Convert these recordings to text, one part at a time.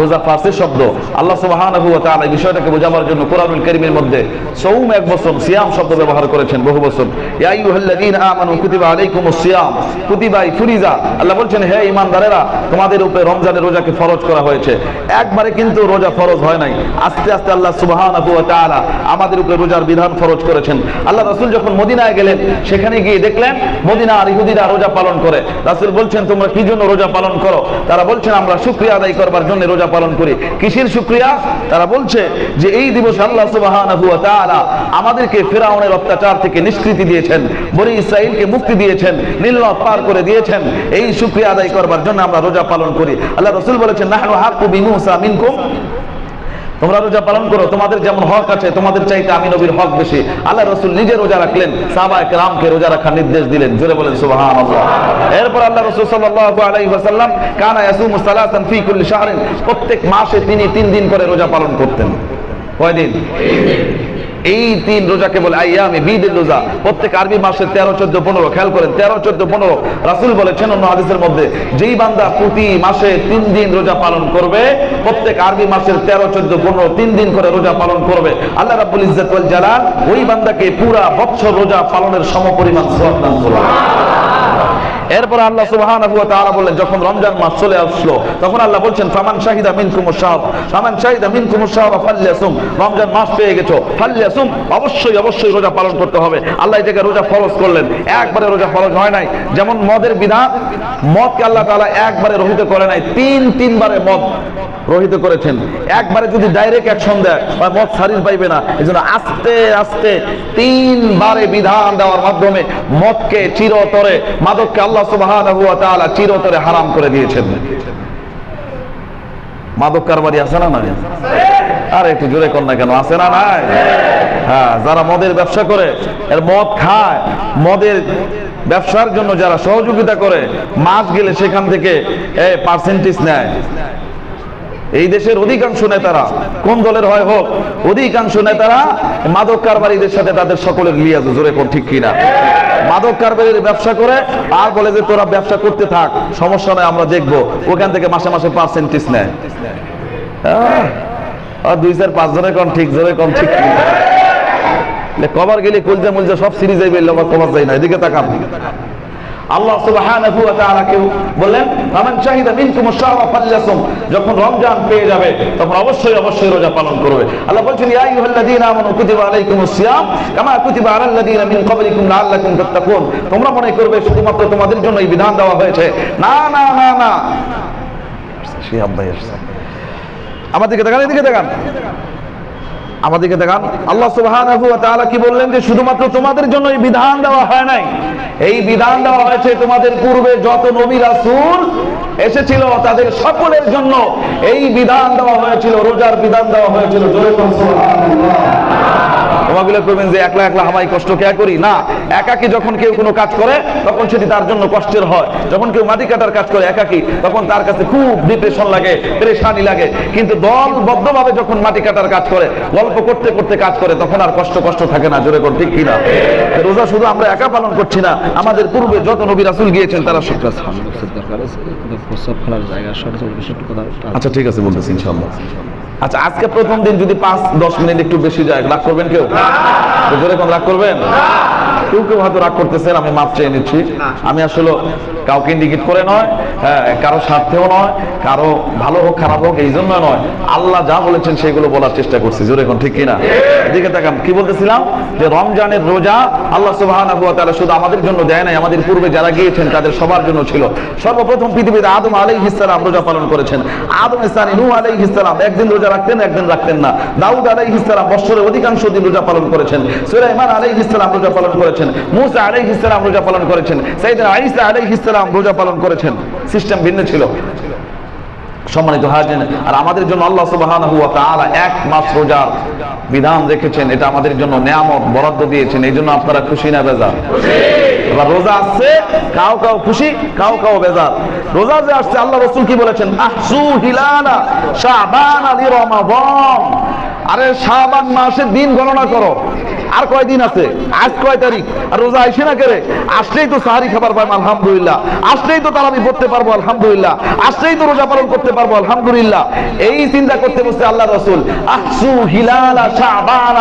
রোজা ফার্সি শব্দ। আল্লাহ তাআলা এই বিষয়টাকে বোঝাবার জন্য কোরআনুল কারীমের মধ্যে সৌম এক বছর সিয়াম শব্দ ব্যবহার করেছেন বহু বছর। রোজা মদিনায় গেলেন, সেখানে গিয়ে দেখলেন পালন করে। রাসূল বলছেন, তোমরা কি জন্য রোজা পালন করো? তারা বলছেন, আমরা শুকরিয়া আদায় করবার জন্য রোজা পালন করি। কিসের শুক্রিয়া? তারা বলছে যে এই দিবস আল্লাহ সুবাহ আমাদেরকে ফেরাউনের অত্যাচার থেকে নিষ্কৃতি দিয়েছেন, বনি ইসরাহলকে মুক্তি দিয়েছেন নীলনদ পার করে দিয়েছেন। এই শুক্রিয়া আদায় করবার জন্য আমরা রোজা পালন করি। আল্লাহ রসুল বলেছেন, নাহনু হাক্কু বিমুসা মিনকুম তোমরা রোজা পালন করো, তোমাদের যেমন হক আছে, তোমাদের চাইতে আমি নবীর হক বেশি। আল্লাহ রসুল নিজে রোজা রাখলেন সাবা একরামকে রোজা রাখার নির্দেশ দিলেন। জোরে বলেন, সুবহানাল্লাহ। এরপর আল্লাহ রসুল সাল্লাল্লাহু আলাইহি ওয়াসাল্লাম, কানা ইয়াসুমু সালাতান ফি কুল্লি শাহরিন, প্রত্যেক মাসে তিনি তিন দিন করে রোজা পালন করতেন। কয় দিন এই তিন রোজাকে বলে আইয়ামি বিদের রোজা। প্রত্যেক আরবি মাসে তেরো, চোদ্দ, পনেরো, খেয়াল করেন, তেরো, চোদ্দ, পনেরো। রাসুল বলেছেন অন্য হাদিসের মধ্যে, যেই বান্দা প্রতি মাসে তিন দিন রোজা পালন করবে, প্রত্যেক আরবি মাসের তেরো, চোদ্দ, পনেরো, তিন দিন করে রোজা পালন করবে। আল্লাহ রাবুল ইজাত জালাল ওই বান্দাকে পুরা বৎসর রোজা পালনের সমপরিমাণ সব দান করবে এরপর আল্লাহ সুবহানাহু ওয়া তাআলা বললেন, যখন রমজান মাস চলে আসলো, তখন আল্লাহ বলছেন, ফামান শাহিদা মিনকুম শাহর ফামান শাহিদা মিনকুম শাহর ফালইয়াসুম রমজান মাস পেয়ে গেছো ফালইয়াসুম অবশ্যই অবশ্যই রোজা পালন করতে হবে। আল্লাহ জায়গায় রোজা ফরজ করলেন। একবারে রোজা ফরজ হয় নাই। যেমন মদের বিধান, মদকে আল্লাহ তাআলা একবারে রহিত করে নাই, তিন, তিনবারে মদ রহিত করেছেন। একবারে যদি ডাইরেক্ট অ্যাকশন দেয়, বা মদ সারিজ পাইবে না এই জন্য আস্তে আস্তে তিনবারে বিধান দেওয়ার মাধ্যমে মদকে চিরতরে, মাদককে আল্লাহ তাআলা চিরতরে হারাম করে দিয়েছেন। মাদক কারবারি আছে না নাই? আর, একটু জোরে কর না কেন? আছে না নাই? হ্যাঁ যারা মদের ব্যবসা করে, এর মদ খায়, মদের ব্যবসার জন্য যারা সহযোগিতা করে মাস গেলে সেখান থেকে পার্সেন্টেজ নেয়। এই দেশের অধিকাংশ নেতারা, কোন দলের হয় হোক, অধিকাংশ নেতারা মাদক কারবারিদের সাথে তাদের সকলের লিয়াজ জোরে কোন ঠিক কিনা? মাদক কারবারির ব্যবসা করে, আর বলে যে তোরা ব্যবসা করতে থাক, সমস্যা নয়, আমরা দেখব। ওখান থেকে মাসে মাসে পার্সেন্টেজ নেয়। দুই চার পাঁচ জনের কম ঠিক, জোরে কম ঠিক কিনা? কবার গেলে কুলজা মুলজা সব সিরিজ আবার কবার যাই না, এদিকে তাকান। আল্লাহ সুবহানাহু ওয়া তাআলা কেউ বললেন, ফামান শাহিদা মিনকুম আশ-শাহরা ফালইয়াসুম যখন রমজান পেয়ে যাবে, তখন অবশ্যই অবশ্যই রোজা পালন করবে। আল্লাহ বলছেন, ইয়া আইয়ুহাল্লাযীনা আমানু কুতিবা আলাইকুমুস সিয়াম কামা কুতিবা আলাল লাযীনা মিন ক্বাবলিকুম লাআল্লাকুম তাত্তাকুন। তোমরা মনে করবে, শুধুমাত্র তোমাদের জন্য এই বিধান দেওয়া হয়েছে। না না না না। শিহাব ভাই আসছে। আমাদেরকে দেখান এদিকে দেখান আমাদেরকে দেখান। আল্লাহ সুবাহ কি বললেন যে, শুধুমাত্র তোমাদের জন্য এই বিধান দেওয়া হয় নাই। এই বিধান দেওয়া হয়েছে তোমাদের পূর্বে যত নবী রাসুল এসেছিল তাদের সকলের জন্য। এই বিধান দেওয়া হয়েছিল, রোজার বিধান দেওয়া হয়েছিল। করবেন যে একলা একলা কষ্ট কে করি? না, একাকি যখন কেউ কোনো কাজ করে, তখন সেটি তার জন্য কষ্টের হয়। যখন কেউ মাটি কাটার কাজ করে একাকি, তখন তার কাছে খুব ডিপ্রেশন লাগে, পরেশানি লাগে। কিন্তু দলবদ্ধভাবে যখন মাটি কাটার কাজ করে, গল্প করতে করতে কাজ করে, তখন আর কষ্ট কষ্ট থাকে না, জোরে কোন ঠিক কিনা? রোজা শুধু আমরা একা পালন করছি না, আমাদের পূর্বে যত নবী রাসূল গিয়েছেন, তারা সব কাজ আচ্ছা ঠিক আছে, বলতেছি ইনশাআল্লাহ। আচ্ছা আজকে প্রথম দিন যদি পাঁচ দশ মিনিট একটু বেশি যায় রাগ করবেন কেউ? রাগ করবেন? কেউ কেউ হয়তো রাগ করতেছেন আমি মাপ চেয়ে নিচ্ছি। আমি আসলে কাউকে ইন্ডিকেট করে নয় হ্যাঁ কারও স্বার্থেও নয় কারও ভালো হোক খারাপ হোক এই জন্য নয়। আল্লাহ যা বলেছেন সেগুলো বলার চেষ্টা করছি জোরে কোন ঠিক কিনা? এদিকে তাকান কি বলতেছিলাম? যে রমজানের রোজা আল্লাহ ওয়া তাআলা শুধু আমাদের জন্য দেয় নাই আমাদের পূর্বে যারা গিয়েছেন তাদের সবার জন্য ছিল। সর্বপ্রথম পৃথিবীতে আদম আলাইহিস সালাম রোজা পালন করেছেন। আদম ইসলাম নূহ আলাইহিস সালাম একদিন রোজা রাখতেন একদিন রাখতেন না। দাউদ আলাইহিস সালাম বছরের অধিকাংশ দিন রোজা পালন করেছেন। সুলাইমান আলাইহিস সালাম রোজা পালন করেছেন। মুসা আলাইহিস সালাম রোজা পালন করেছেন। সাইয়েদনা ঈসা আলাইহিস সালাম রোজা পালন করেছেন। সিস্টেম ভিন্ন ছিল। সম্মানিত হাজিন আর আমাদের জন্য আল্লাহ সুবহানাহু ওয়া তাআলা এক মাস রোজার বিধান রেখেছেন। এটা আমাদের জন্য নিয়ামত, বরাদ্দ দিয়েছেন। এই জন্য আপনারা খুশি না বেজার? এবার রোজা আসছে কাউ কাউ খুশি কাউ কাউ বেজার। রোজা যে আসছে, আল্লাহ রাসূল কি বলেছেন? আহসু হিলালা শাবান আলি রমাদান। আরে শাবান মাসের দিন গণনা করো। আর কয়দিন আছে? আজ কয় তারিখ? আর রোজা আইসে না কেরে আসলেই তো সাহারি খাবার পাইম, আলহামদুলিল্লাহ। আসলেই তো তারাবি পড়তে পারব, আলহামদুলিল্লাহ। আসলেই তো রোজা পালন করতে পারব, আলহামদুলিল্লাহ। এই চিন্তা করতে বসছে আল্লাহ রসুল। আসু হিলালা শাবান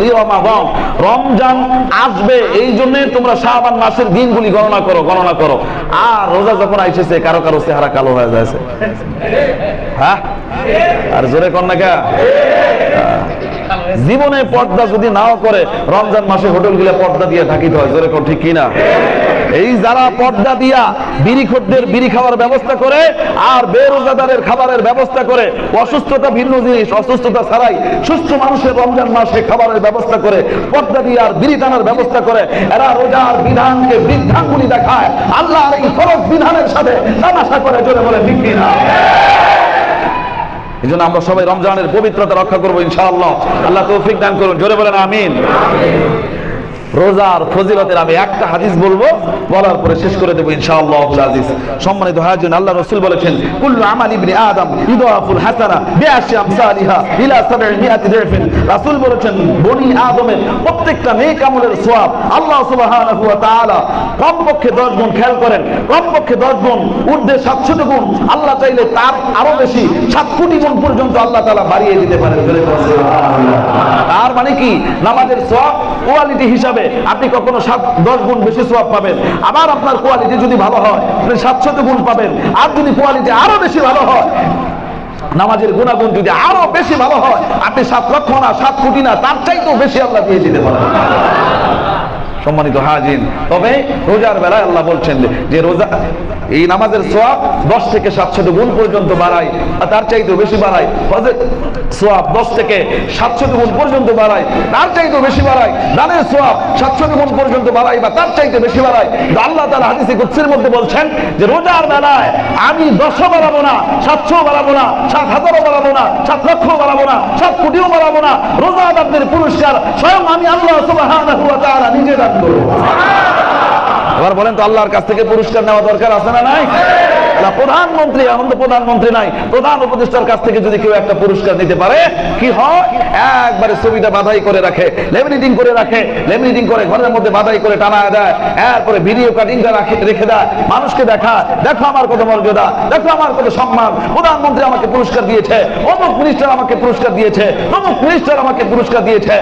লিরমাদান রমজান আসবে, এই জন্য তোমরা শাবান মাসের দিনগুলি গণনা করো গণনা করো। আর রোজা যখন আইসেছে, কারও কারও চেহারা কালো হয়ে যাচ্ছে হ্যাঁ? আর জোরে কন্যা কে? জীবনে পর্দা যদি নাও করে, রমজান মাসে হোটেলগুলো পর্দা দিয়ে থাকিতে হয়, জোরে ঠিক কিনা এই যারা পর্দা দিয়া বিড়ি খদ্দের বিড়ি খাওয়ার ব্যবস্থা করে, আর বেরোজাদারের খাবারের ব্যবস্থা করে, অসুস্থতা ভিন্ন জিনিস, অসুস্থতা ছাড়াই সুস্থ মানুষের রমজান মাসে খাবারের ব্যবস্থা করে, পর্দা দিয়ে আর বিড়ি টানার ব্যবস্থা করে, এরা রোজার বিধানকে বৃদ্ধাঙ্গুলি দেখায়। আল্লাহর এই ফরজ বিধানের সাথে তামাশা করে, জোরে বলে ঠিক কিনা এই জন্য আমরা সবাই রমজানের পবিত্রতা রক্ষা করব, ইনশাআল্লাহ। আল্লাহ তৌফিক দান করুন। জোরে বলেন, আমিন। রোজার ফজিলতের আমি একটা হাদিস বলব, বলার পরে শেষ করে দেবো সম্মানিত আল্লাহ রসুল বলেছেন, কুল্লু আমাল ইবনে আদম ইদাফুল হাসানা বিআশি আমসালিহা ইলা রাসূল বলেছেন, বনি আদমের প্রত্যেকটা নেক আমলের সওয়াব আল্লাহ সুবহানাহু ওয়া তাআলা কমপক্ষে 10 গুণ খেয়াল করেন, কমপক্ষে 10 গুণ ঊর্ধ্বে 700 গুণ। আল্লাহ চাইলে তার আরও বেশি 7 কোটি গুণ পর্যন্ত আল্লাহ তাআলা বাড়িয়ে দিতে পারেন। তার মানে কি? নামাজের সওয়াব কোয়ালিটি হিসাবে আপনি কখনো সাত, দশ গুণ বেশি সোয়াব পাবেন। আবার আপনার কোয়ালিটি যদি ভালো হয়, আপনি সাতশত গুণ পাবেন। আর যদি কোয়ালিটি আরও বেশি ভালো হয়, নামাজের গুণাগুণ যদি আরও বেশি ভালো হয়, আপনি সাত লক্ষ না, সাত কোটি না, তার চাইতেও বেশি আল্লাহ দিয়ে দিতে পারেন। সম্মানিত হাজিন তবে রোজার বেলায় আল্লাহ বলছেন যে রোজা, এই নামাজের সোয়াব দশ থেকে সাতশত গুণ পর্যন্ত বাড়ায়, আর তার চাইতেও বেশি বাড়ায়। সোয়াব দশ থেকে সাতশত গুণ পর্যন্ত বাড়ায়, তার চাইতেও বেশি বাড়ায়। দানের সোয়াব সাতশত গুণ পর্যন্ত বাড়ায় বা তার চাইতে বেশি বাড়ায়। আল্লাহ তালা হাদিসে কুৎসের মধ্যে বলছেন যে, রোজার বেলায় আমি দশও বাড়াবো না সাতশো বাড়াবো না, সাত হাজারও বাড়াবো না, সাত লক্ষ বাড়াবো না, সাত কোটিও বাড়াবো না। রোজাদারদের পুরস্কার স্বয়ং আমি আল্লাহ তাআলা নিজে এবার বলেন তো আল্লাহর কাছ থেকে পুরস্কার নেওয়া দরকার আছে না নাই? না, প্রধানমন্ত্রী এখন তো প্রধানমন্ত্রী নাই। প্রধান উপদেষ্টার কাছ থেকে যদি কেউ একটা পুরস্কার নিতে পারে কি হয়? একবারে ছবিটা বাধাই করে রাখে লেমিনেটিং করে রাখে লেমিনেটিং করে ঘরের মধ্যে বাধাই করে টানা দেয় এরপরে ভিডিও কাটিংটা রাখে রেখে দেয় মানুষকে দেখা দেখো আমার কত মর্যাদা দেখো আমার কত সম্মান প্রধানমন্ত্রী আমাকে পুরস্কার দিয়েছে অমুক মিনিস্টার আমাকে পুরস্কার দিয়েছে অমুক মিনিস্টার আমাকে পুরস্কার দিয়েছে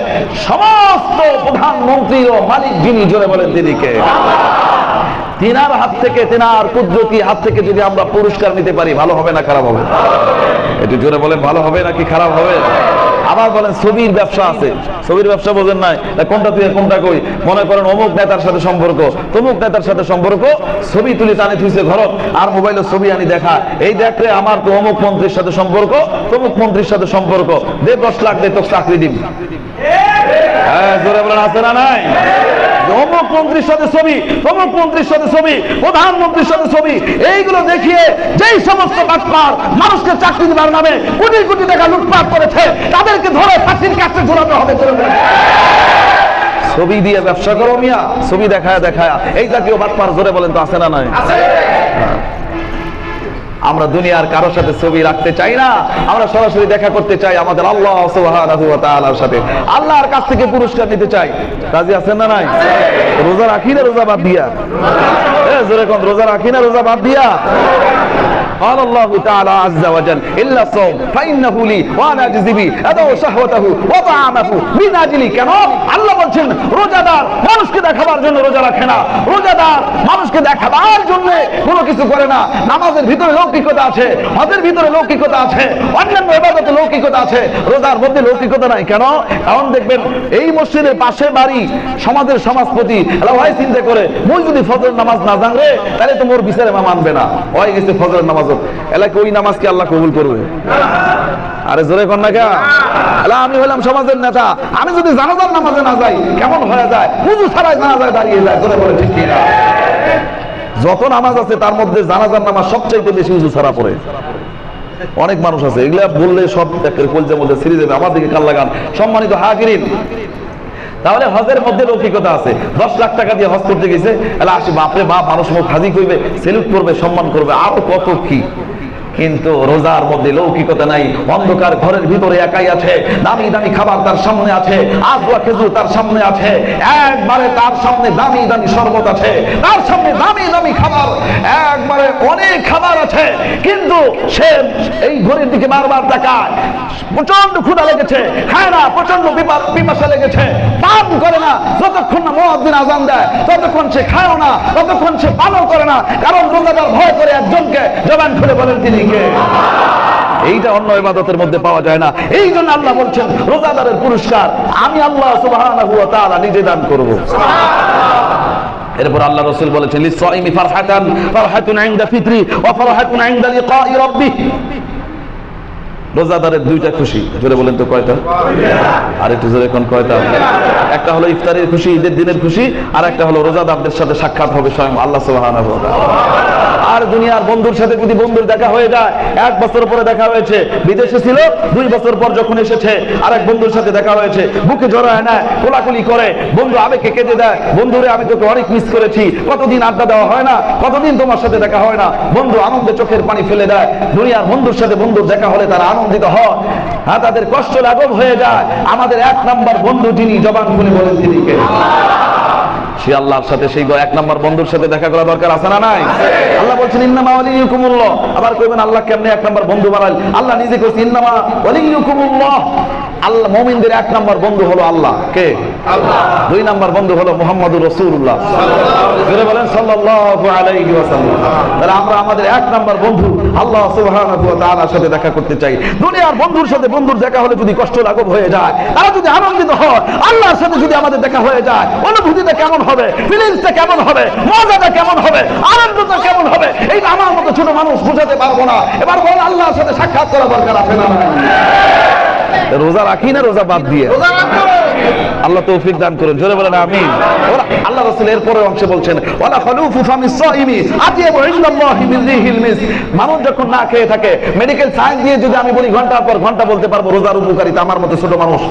সমস্ত প্রধানমন্ত্রী ও মালিক যিনি জোরে বলেন তিনিকে তিনার হাত থেকে, তিনার কুদরতি হাত থেকে যদি আমরা পুরস্কার নিতে পারি, ভালো হবে না খারাপ হবে? একটু জোরে বলেন, ভালো হবে নাকি খারাপ হবে? আবার বলেন, ছবির ব্যবসা আছে। ছবির ব্যবসা বোঝেন নাই। কোনটা তুই কোনটা কই? মনে করেন অমুক নেতার সাথে সম্পর্ক, তমুক নেতার সাথে সম্পর্ক, ছবি তুলি টানে থুইছে ঘরত, আর মোবাইলে ছবি আনি দেখা। এই দেখলে আমার তো অমুক মন্ত্রীর সাথে সম্পর্ক, তমুক মন্ত্রীর সাথে সম্পর্ক। দে দশ লাখ, দে তোকে চাকরি দিবি। হ্যাঁ জোরে বলেন, আছে না নাই? অমুক মন্ত্রীর সাথে ছবি অমুক মন্ত্রীর সাথে ছবি, প্রধানমন্ত্রীর সাথে ছবি, এইগুলো দেখিয়ে যেই সমস্ত বাটপার মানুষকে চাকরি দেওয়ার নামে কোটি কোটি টাকা লুটপাট করেছে, তাদেরকে ধরে ফাঁসির কাছে হবে ছবি দিয়ে ব্যবসা করো মিয়া, ছবি দেখায় দেখায়, এই জাতীয় বাটপার জোরে বলেন তো আসে না নাই? আমরা দুনিয়ার কারোর সাথে ছবি রাখতে চাই না। আমরা সরাসরি দেখা করতে চাই আমাদের আল্লাহ তাআলার সাথে। আল্লাহর কাছ থেকে পুরস্কার নিতে চাই। রাজি আছেন না নাই? রোজা রাখি না রোজা বাদ দিয়া? জোরে কোন, রোজা রাখি না রোজা বাদ দিয়া? قال الله تعالى عز وجل إلا الصوم فإنه لي وأنا أجزي به أدعو شهوته وطعامه من أجلي কেন আল্লাহ বলছেন রোজাদার মানুষকে দেখাবার জন্য রোজা রাখে না রোজাদার মানুষকে দেখাবার জন্য কোনো কিছু করে না নামাজের ভিতরে লৌকিকতা আছে হজের ভিতরে লৌকিকতা আছে অন্যান্য এবাদতে লৌকিকতা আছে রোজার মধ্যে লৌকিকতা নাই কেন কারণ দেখবেন এই মসজিদের পাশে বাড়ি সমাজের সমাজপতি এলা ভাই চিন্তা করে মুই যদি ফজর নামাজ না জানলে তাহলে তো মোর বিচারে মা মানবে না ওই গেছে ফজরের নামাজ এলাকা ওই নামাজকে আল্লাহ কবুল করবে। আরে জোরে কর না কে আমি হলাম সমাজের নেতা। আমি যদি জানাজার নামাজে না যাই, কেমন হয়ে যায়? পুজো ছাড়াই জানাজায় দাঁড়িয়ে যায়, জোরে বলে ঠিক কিনা? যত নামাজ আছে, তার মধ্যে জানাজার নামাজ সবচাইতে বেশি উঁচু ছাড়া পড়ে। অনেক মানুষ আছে, এগুলা বললে সব কলজের মধ্যে সিরিজ আমার দিকে কাল লাগান। সম্মানিত হাজিরিন তাহলে হজের মধ্যে লৌকিকতা আছে। দশ লাখ টাকা দিয়ে হজ করতে গেছে, তাহলে বাপরে বাপ, মানুষ মুখ হাজি করবে সেলুট করবে, সম্মান করবে, আরও কত কি? কিন্তু রোজার মধ্যে লৌকিকতা নাই, অন্ধকার ঘরের ভিতরে একাই আছে, দামি দামি খাবার তার সামনে আছে, আজওয়া খেজুর তার সামনে আছে, একবারে তার সামনে দামি দামি শরবত আছে, তার সামনে দামি দামি খাবার, একবারে অনেক খাবার আছে, কিন্তু সে এই ঘড়ির দিকে বারবার তাকায় প্রচণ্ড ক্ষুধা লেগেছে খায় না প্রচণ্ড পিপাসা লেগেছে পান করে না, যতক্ষণ না মহাদ্দিন আজান দেয়, ততক্ষণ সে খায়ও না, ততক্ষণ সে পানও করে না, কারণ রোজাদার ভয় করে একজনকে জবান খুলে বলেন তিনি এইটা অন্য ইবাদতের মধ্যে পাওয়া যায় না। এই জন্য আল্লাহ বলছেন, রোজাদারের পুরস্কার আমি আল্লাহ তাআলা নিজে দান করব। এরপর আল্লাহ রসুল বলেছেন লিসাইমি ফারহাতান, ফারহাতুন ইনদা ফিতরি ওয়া ফারহাতুন ইনদা লিকাই রাব্বিহ রোজাদারের দুইটা খুশি। জোরে বলেন তো কয়টা? আর একটু জোরে কোন কয়টা? একটা হলো ইফতারের খুশি, ঈদের দিনের খুশি, আর একটা হলো রোজাদারদের সাথে সাক্ষাৎ হবে স্বয়ং আল্লাহ সুবহানাহু ওয়া তাআলা। আর দুনিয়ার বন্ধুর সাথে যদি বন্ধুর দেখা হয়ে যায়, এক বছর পরে দেখা হয়েছে। বিদেশে ছিল, দুই বছর পর যখন এসেছে আর এক বন্ধুর সাথে দেখা হয়েছে। বুকে জড়ায় না কোলাকুলি করে, বন্ধু আবেগে কেঁদে দেয়, বন্ধুরে, আমি তোকে অনেক মিস করেছি, কতদিন আড্ডা দেওয়া হয় না, কতদিন তোমার সাথে দেখা হয় না, বন্ধু আনন্দে চোখের পানি ফেলে দেয়, দুনিয়ার বন্ধুর সাথে বন্ধুর দেখা হলে তারা আনন্দিত হয়। হ্যাঁ তাদের কষ্ট লাঘব হয়ে যায়। আমাদের এক নাম্বার বন্ধু যিনি জবান খুলে বলেন তিনি? সে আল্লাহর সাথে সেই এক নম্বর বন্ধুর সাথে দেখা করা দরকার আছে না নাই? আল্লাহ বলছেন, ইন্নামা ওয়ালিয়ুকুমুল্লাহ। আবার কইবেন, আল্লাহ কেমনে এক নম্বর বন্ধু বানাল আল্লাহ নিজে কইছে, ইন্নামা ওয়ালিয়ুকুমুল্লাহ। আল্লাহ, মুমিনদের এক নম্বর বন্ধু হলো আল্লাহ। কে? দুই নম্বর বন্ধু হলো মুহাম্মদুর রাসূলুল্লাহ। জোরে বলেন সাল্লাল্লাহু আলাইহি ওয়াসাল্লাম। তাহলে আমরা আমাদের এক নম্বর বন্ধু আল্লাহ সুবহানাহু ওয়া তাআলার সাথে দেখা করতে চাই। দুনিয়ার বন্ধুর সাথে বন্ধুর দেখা হলে যদি কষ্ট লাঘব হয়ে যায় তারা যদি আনন্দিত হয় আল্লাহর সাথে যদি আমাদের দেখা হয়ে যায় অনুভূতিটা কেমন হবে ফিলিংসটা কেমন হবে মজাটা কেমন হবে আনন্দটা কেমন হবে এই আমার মতো ছোট মানুষ বুঝাতে পারব না। এবার বল আল্লাহর সাথে সাক্ষাৎ করা দরকার আছে না? রোজা রাখি না রোজা বাদ দিয়ে? আল্লাহ তৌফিক দান করুন। জোরে বলেন আমি আল্লাহ রাসূল এর পরের অংশে বলছেন, ওয়ালা খালুফু ফামিস সাইমি আজি ইনদাল্লাহি বিল্লিহিল মিস। মানুষ যখন না খেয়ে থাকে মেডিকেল সায়েন্স দিয়ে যদি আমি বলি ঘণ্টা পর ঘণ্টা বলতে পারব, রোজার উপকারিতা আমার মতো ছোট মানুষ।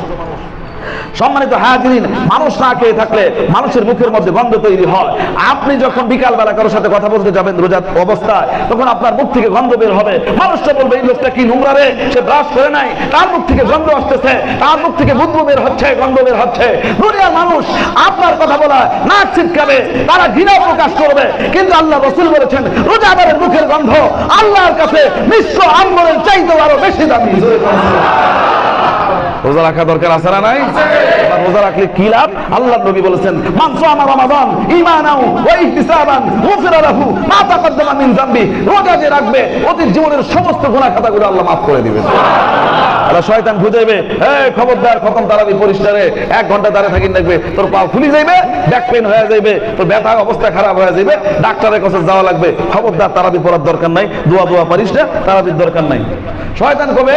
সম্মানিত হাজিরিন, মানুষ না খেয়ে থাকলে মানুষের মুখের মধ্যে গন্ধ তৈরি হয়। আপনি যখন বিকাল বেলা কারোর সাথে কথা বলতে যাবেন রোজার অবস্থায়, তখন আপনার মুখ থেকে গন্ধ বের হবে। মানুষটা বলবে, এই লোকটা কি নোংরা রে? সে ব্রাশ করে নাই। তার মুখ থেকে গন্ধ আসতেছে। তার মুখ থেকে বুদবু বের হচ্ছে, গন্ধ বের হচ্ছে। দুনিয়ার মানুষ আপনার কথা বলা নাক ছিটকাবে, তারা ঘৃণা প্রকাশ করবে। কিন্তু আল্লাহ রসুল বলেছেন, রোজাদারের মুখের গন্ধ আল্লাহর কাছে মিশ্র আম্বরের চাইতেও আরও বেশি দামি। রোজা রাখা দরকার আছে না নাই? রোজা রাখলে কি লাভ? আল্লাহ নবী বলেছেন মাংস আমার রমাদান ঈমানাও ওয়া ইহতিসাবান গুফিরা লাহু মা তাকদ্দামা মিন যামবি। রোজা যে রাখবে অতীত জীবনের সমস্ত গুনাহ খাতাগুলো আল্লাহ মাফ করে দিবেন। শয়তান খুঁজেবে এই খবরদার, খতম তারাবি পরিষ্কারে এক ঘণ্টা দাঁড়িয়ে থাকি দেখবে, তোর পা ফুলি যাইবে, ব্যাক পেন হয়ে যাইবে, তোর ব্যথা, অবস্থা খারাপ হয়ে যাইবে, ডাক্তারের কাছে যাওয়া লাগবে। খবরদার, তারাবি পড়ার দরকার নাই, দোয়া দোয়া পারিস না, তারাবির দরকার নাই। শয়তান কবে?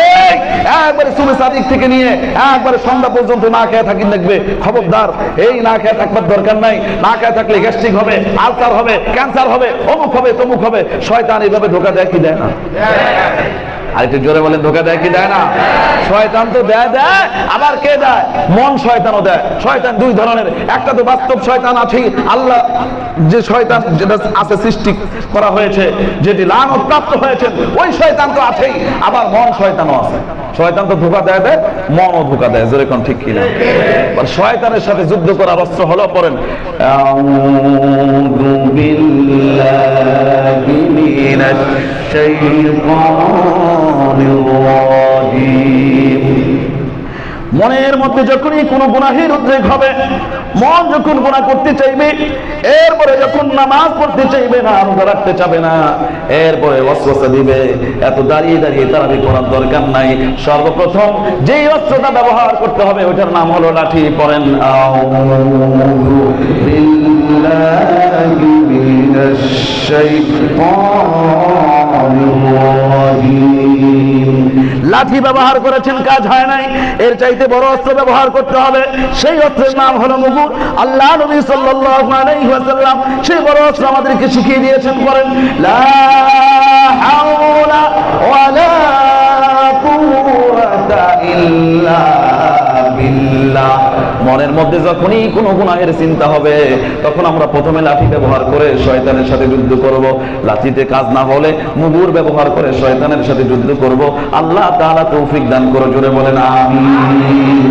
একবারে সুবে সাদিক থেকে নিয়ে, একবারে সন্ধ্যা পর্যন্ত না খেয়ে থাকি দেখবে। খবরদার, এই না খেয়ে থাকবার দরকার নাই। না খেয়ে থাকলে গ্যাস্ট্রিক হবে আলসার হবে ক্যান্সার হবে, অমুক হবে, তমুক হবে। শয়তান এইভাবে ধোকা দেয় কি দেয় না? আর একটু জোরে বলেন, ধোকা দেয় কি দেয় না? শয়তান তো দেয় দেয়, আবার কে দেয়? মন শয়তানও দেয়। শয়তান দুই ধরনের। একটা তো বাস্তব শয়তান আছেই। আল্লাহ যে শয়তান যেটা আছে সৃষ্টি করা হয়েছে, যেটি লানত প্রাপ্ত হয়েছে, ওই শয়তান তো আছেই। আবার মন শয়তানও আছে। শয়তান তো ধোকা দেয় দেয়, মনও ধোকা দেয়। জোরে কোন ঠিক কিনা? শয়তানের সাথে যুদ্ধ করার অস্ত্র হলো, পড়েন মনের মধ্যে যখনই কোনো গুনাহের উদ্রেক হবে, মন যখন গুনাহ করতে চাইবে, এরপরে যখন নামাজ পড়তে চাইবে না, রোজা রাখতে চাবে না, এরপরে ওয়াসওয়াসা দিবে। এত দাঁড়িয়ে দাঁড়িয়ে তারাবি করার দরকার নাই। সর্বপ্রথম যেই অস্ত্রটা ব্যবহার করতে হবে ওটার নাম হলো লাঠি পড়েন। আউযু লাঠি ব্যবহার করেছেন, কাজ হয় নাই। এর চাইতে বড় অস্ত্র ব্যবহার করতে হবে। সেই অস্ত্রের নাম হলো মুগুর। আল্লাহ নবী সাল্লাল্লাহু সেই বড় অস্ত্র আমাদেরকে শিখিয়ে দিয়েছেন করেন লা হাওলা ওয়ালা কুওয়াতা ইল্লা বিল্লাহ। মনের মধ্যে যখনই কোনো গুনাহের চিন্তা হবে, তখন আমরা প্রথমে লাঠি ব্যবহার করে শয়তানের সাথে যুদ্ধ করব। লাঠিতে কাজ না হলে মুগুর ব্যবহার করে শয়তানের সাথে যুদ্ধ করব। আল্লাহ তাআলা তৌফিক দান করে, জোরে বলেন, আমিন।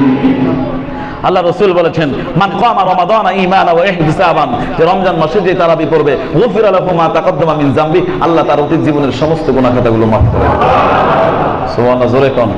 আল্লাহ রসুল বলেছেন, মান কামা রমাদান ঈমানা ওয়া ইহতিসাবান যে রমজান মাসে যে তারাবি পড়বে, গুফিরা লাহু মা তাকদ্দামা মিন জামবি আল্লাহ তার অতীত জীবনের সমস্ত গুনাহ খাতাগুলো মাফ করে সুবহানাল্লাহ, জোরে কোন।